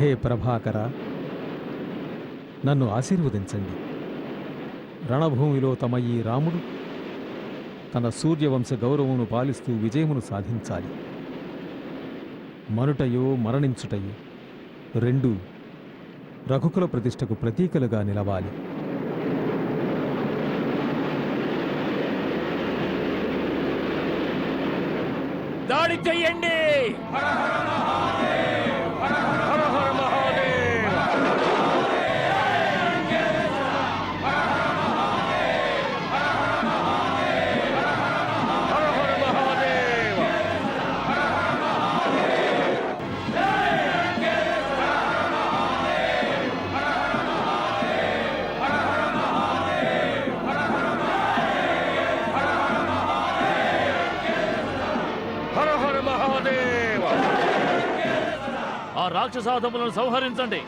హే ప్రభాకర నన్ను ఆశీర్వదించండి. రణభూమిలో తమ ఈ రాముడు తన సూర్యవంశ గౌరవమును పాలిస్తూ విజయమును సాధించాలి. మనుటయో మరణించుటయో రెండు రఘుకుల ప్రతిష్టకు ప్రతీకలుగా నిలవాలి. దాడి చెయ్యండి! మహాదేవ. ఆ రాక్షసాధములను సంహరించండి.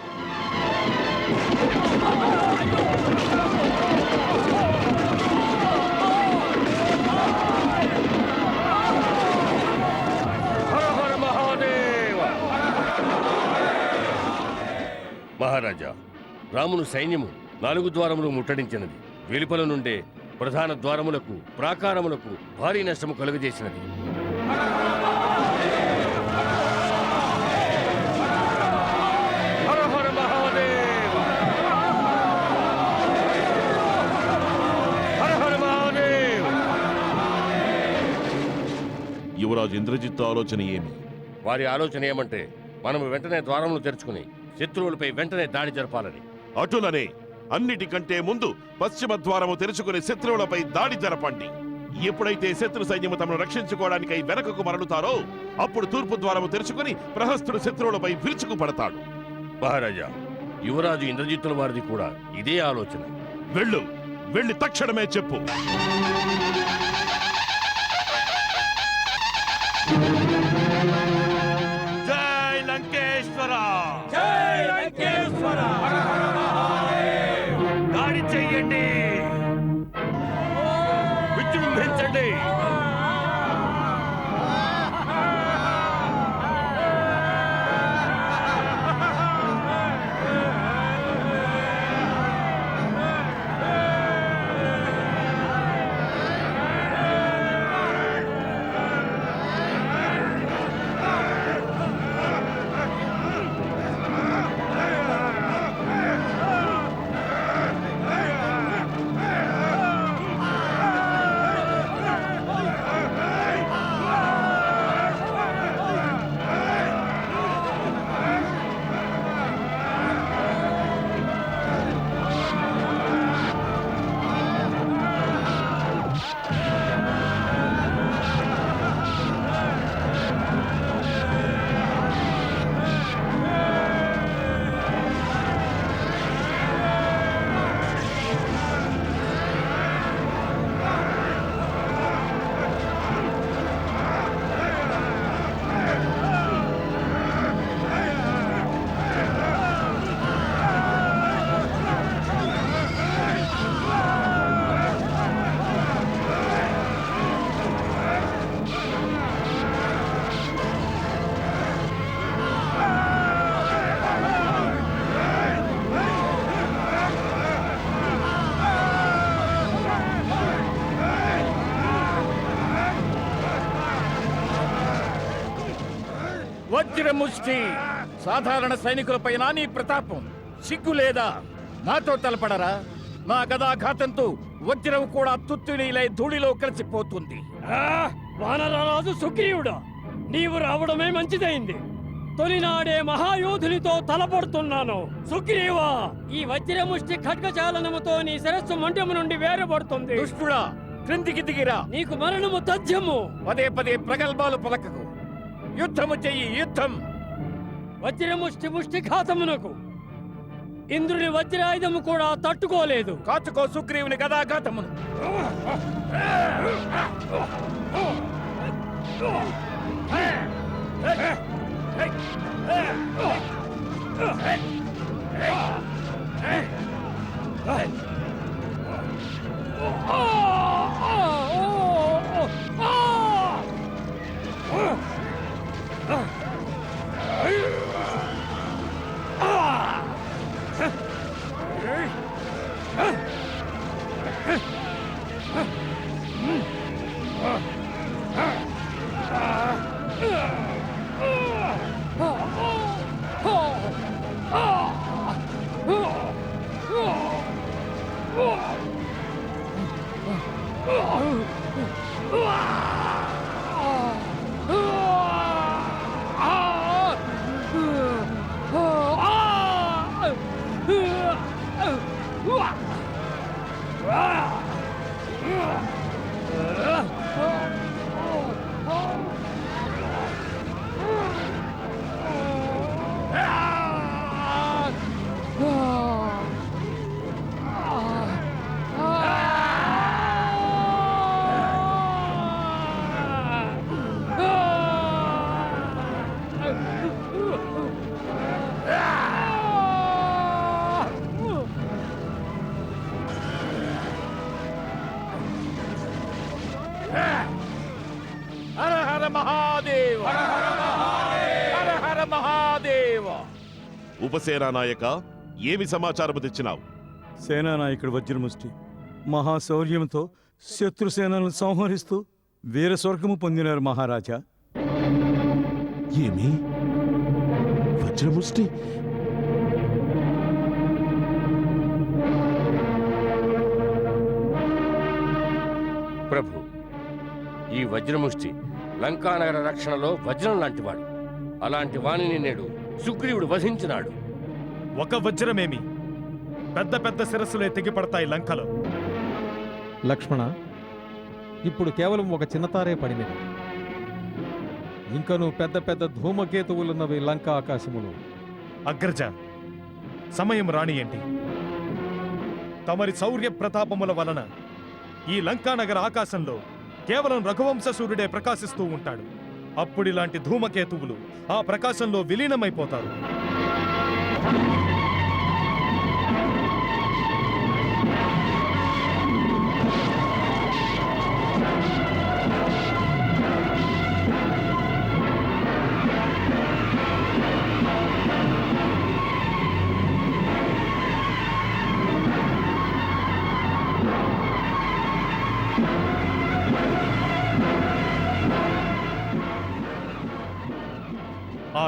మహారాజా రామును సైన్యము నాలుగు ద్వారములు ముట్టడించినది. వెలుపల నుండే ప్రధాన ద్వారములకు ప్రాకారములకు భారీ నష్టము కలుగజేసినది. యువరాజు ఇంద్రజిత్తు ఆలోచన ఏమి? వారి ఆలోచన ఏమంటే మనము వెంటనే ద్వారములు తెరుచుకుని శత్రువులపై వెంటనే దాడి జరపాలని. అటులనే అన్నిటికంటే ముందు పశ్చిమ ద్వారము తెరుచుకుని శత్రువులపై దాడి జరపండి. ఎప్పుడైతే శత్రు సైన్యము తమను రక్షించుకోవడానికై వెనకకు మరలుతారో అప్పుడు తూర్పు ద్వారము తెరుచుకుని ప్రహస్తుడు శత్రువులపై విరుచుకు పడతాడు మహారాజా యువరాజు ఇంద్రజిత్తుల వారిది కూడా ఇదే ఆలోచన. వెళ్ళు వెళ్ళి తక్షణమే చెప్పు. విజృంభించండి వజ్రముష్టి సాధారణ సైనికులపైన నీ ప్రతాపం. సిగ్గు లేదా? నాతో తలపడరా? నా గదాఘాతంతో వజ్రం కూడా తుత్తునీలై ధూళిలో కలిసిపోతుంది. వానరరాజు సుగ్రీవుడా నీవు రావడమే మంచిదైంది. తొలినాడే మహాయోధునితో తలపడుతున్నాను. సుగ్రీవా ఈ వజ్రముష్టి ఖడ్గచాలనముతో నీ శిరస్సు మంటము నుండి వేరబడుతుంది. దుష్టుడా క్రిందికి దిగిరా. నీకు మరణము తథ్యము. పదే పదే ప్రగల్భాలు పలకకు. యుద్ధము చెయ్యి యుద్ధం. వజ్రముష్టి ఘాతమునకు ఇంద్రుని వజ్రాయుధము కూడా తట్టుకోలేదు. కాచుకో సుగ్రీవుని గదాఘాతమును. Hey! హర హర మహాదేవ. హర హర మహాదేవ. ఉపసేనా నాయక ఏమి సమాచారము తెచ్చినావు? సేనానాయకుడు వజ్రముష్టి మహాశౌర్యంతో శత్రుసేనలను సంహరిస్తూ వీర స్వర్గము పొందినారు మహారాజా. ఏమి? వజ్రముష్టి? ప్రభు ఈ వజ్రముష్టి లంకానగర రక్షణలో వజ్రం లాంటివాడు. అలాంటి వాణిని నేడు సుగ్రీవుడు వధించినాడు. ఒక వజ్రమేమి? పెద్ద పెద్ద శిరస్సులే తెగిపడతాయి లంకలో. లక్ష్మణ ఇప్పుడు కేవలం ఒక చిన్నతారే పడినది. ఇంకను పెద్ద పెద్ద ధూమకేతువులున్నవి లంక ఆకాశములు. అగ్రజ సమయం రానియండి తమరి శౌర్య ప్రతాపముల వలన ఈ లంకానగర ఆకాశంలో కేవలం రఘువంశ సూర్యుడే ప్రకాశిస్తూ ఉంటాడు. అప్పుడిలాంటి ధూమకేతువులు ఆ ప్రకాశంలో విలీనమైపోతారు.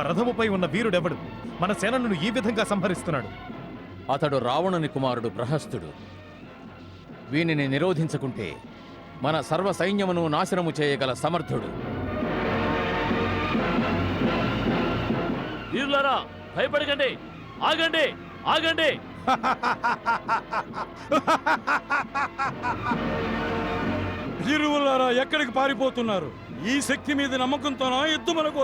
రథముపై ఉన్న వీరుడెవడు? మన సేనలను ఈ విధంగా సంహరిస్తున్నాడు. అతడు రావణుని కుమారుడు ప్రహస్తుడు వీనిని నిరోధించకుంటే మన సర్వ సైన్యమును నాశనము చేయగల సమర్థుడు. వీరులారా భయపడకండి. ఆగండి ఆగండి. ఇరువులారా ఎక్కడికి పారిపోతున్నారు? ఈ శక్తి మీద నమ్మకంతోనా యుద్ధం మనకు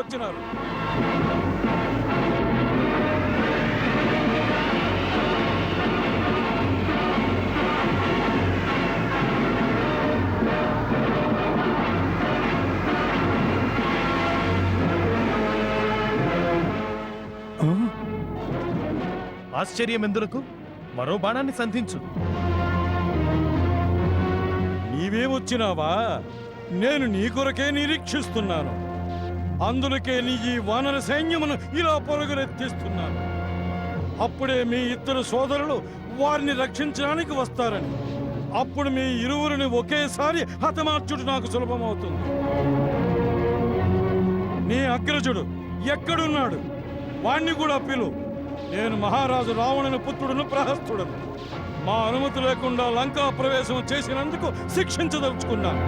ఆశ్చర్యం ఎందుకు మరో బాణాన్ని సంధించు. నీవే వచ్చినావా నేను నీ కొరకే నిరీక్షిస్తున్నాను. అందులకే నీ ఈ వానర సైన్యమును ఇలా పొరుగునెత్తిస్తున్నాను. అప్పుడే మీ ఇద్దరు సోదరులు వారిని రక్షించడానికి వస్తారని. అప్పుడు మీ ఇరువురిని ఒకేసారి హతమార్చుడు నాకు సులభమవుతుంది. నీ అగ్రజుడు ఎక్కడున్నాడు? వాణ్ణి కూడా పిలువు నేను మహారాజు రావణుని పుత్రుడును ప్రహస్తుడను. మా అనుమతి లేకుండా లంకా ప్రవేశం చేసినందుకు శిక్షించదలుచుకున్నాను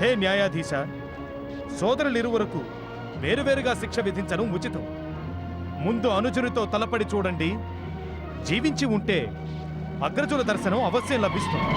హే న్యాయాధీశ సోదరులిరువురకు వేరువేరుగా శిక్ష విధించడం ఉచితం. ముందు అనుజునితో తలపడి చూడండి. జీవించి ఉంటే అగ్రజుల దర్శనం అవశ్యం లభిస్తుంది.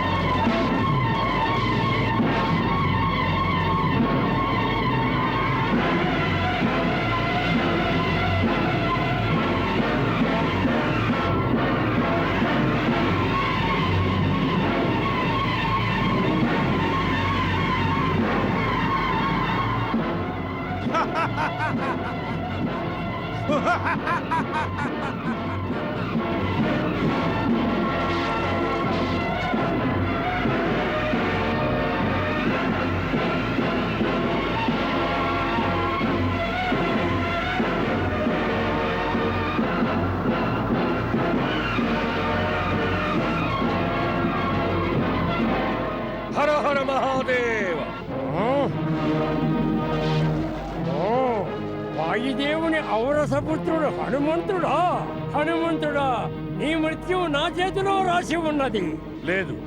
చేతిలో రాసి ఉన్నది. లేదు.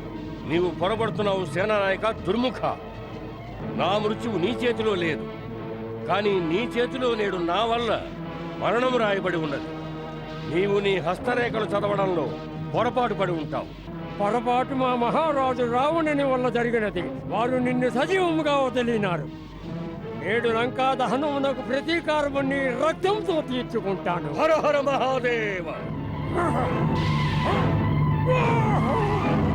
నీవు పొరబడుతున్నావు సేనానాయక దుర్ముఖ. నా మృత్యువు నీ చేతిలో లేదు. కానీ నీ చేతిలో నేడు నా వల్ల మరణము రాయబడి ఉన్నది. నీవు నీ హస్తరేఖలు చదవడంలో పొరపాటు పడి ఉంటావు. పొరపాటు మా మహారాజు రావణుని వల్ల జరిగినది. వారు నిన్ను సజీవముగా వదిలినారు. నేడు లంకా దహనమునకు ప్రతీకారముని రక్తంతో తీర్చుకుంటాను. హర హర మహాదేవ. ఏమి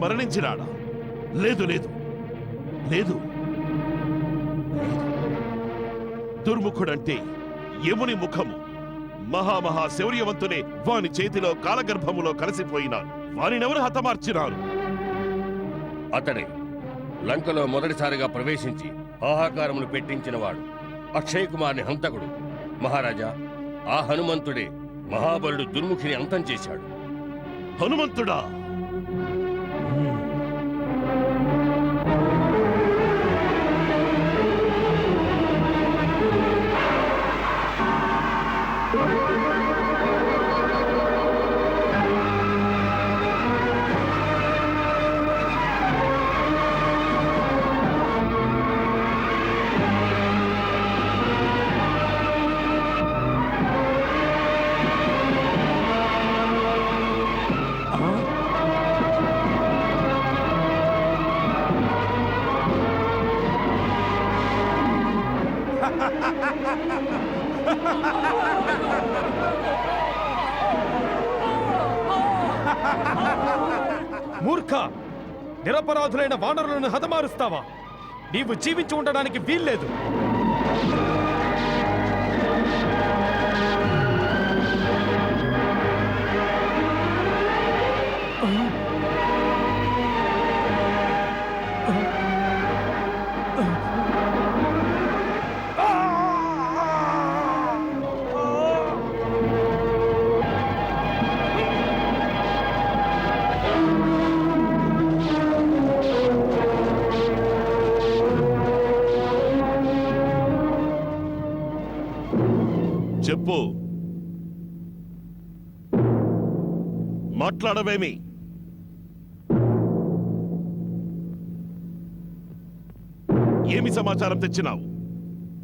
మరణించినాడా? లేదు లేదు. లేదు. దుర్ముఖుడంటే యముని ముఖము. మహామహా శౌర్యవంతునే వాని చేతిలో కాలగర్భములో కలిసిపోయినారు వానినెవరు హతమార్చినారు? అతడే లంకలో మొదటిసారిగా ప్రవేశించి ఆహాకారములు పెట్టించినవాడు. అక్షయ్ కుమార్ని హంతకుడు. మహారాజా ఆ హనుమంతుడే మహాబలుడు దుర్ముఖిని అంతం చేశాడు. హనుమంతుడా? మూర్ఖ! నిరపరాధులైన వానరులను హతమారుస్తావా? నీవు జీవించి ఉండడానికి వీల్లేదు. మాట్లాడవేమి? ఏమి సమాచారం తెచ్చినావు?